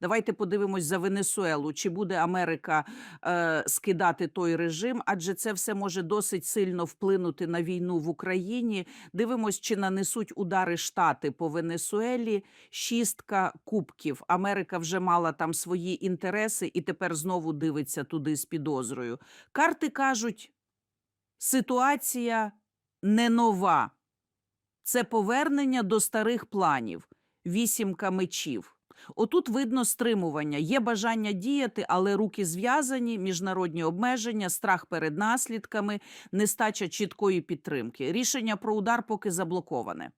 Давайте подивимось за Венесуелу. Чи буде Америка е, скидати той режим? Адже це все може досить сильно вплинути на війну в Україні. Дивимось, чи нанесуть удари Штати по Венесуелі. Шістка кубків. Америка вже мала там свої інтереси і тепер знову дивиться туди з підозрою. Карти кажуть, ситуація не нова. Це повернення до старих планів. Вісімка мечів. Отут видно стримування. Є бажання діяти, але руки зв'язані, міжнародні обмеження, страх перед наслідками, нестача чіткої підтримки. Рішення про удар поки заблоковане.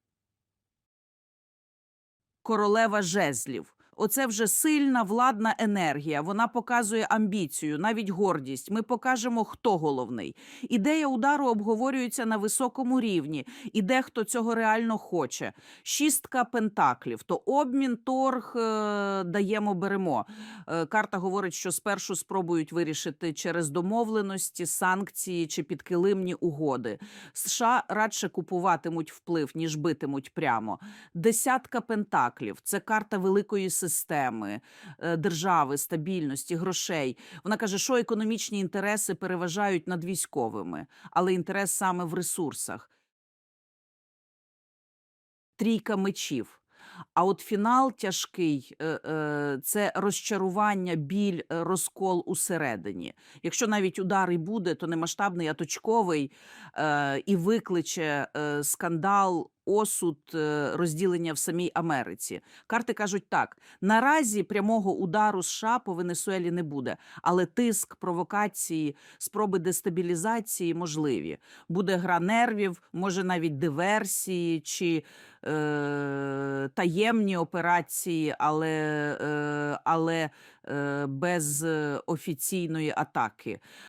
Королева жезлів. Оце вже сильна владна енергія. Вона показує амбіцію, навіть гордість. Ми покажемо, хто головний. Ідея удару обговорюється на високому рівні, і дехто цього реально хоче. Шістка пентаклів то обмін, торг е, даємо, беремо. Е, карта говорить, що спершу спробують вирішити через домовленості, санкції чи підкилимні угоди. США радше купуватимуть вплив, ніж битимуть прямо. Десятка пентаклів це карта великої системи, е, держави, стабільності, грошей. Вона каже, що економічні інтереси переважають над військовими, але інтерес саме в ресурсах. Трійка мечів. А от фінал тяжкий е, е, це розчарування, біль, розкол усередині. Якщо навіть удар і буде, то не масштабний, а точковий і викличе скандал, осуд, е, розділення в самій Америці. Карти кажуть так: наразі прямого удару США по Венесуелі не буде, але тиск, провокації, спроби дестабілізації можливі. Буде гра нервів, може навіть диверсії чи е, таємні операції, але, е, але е, без е, офіційної атаки.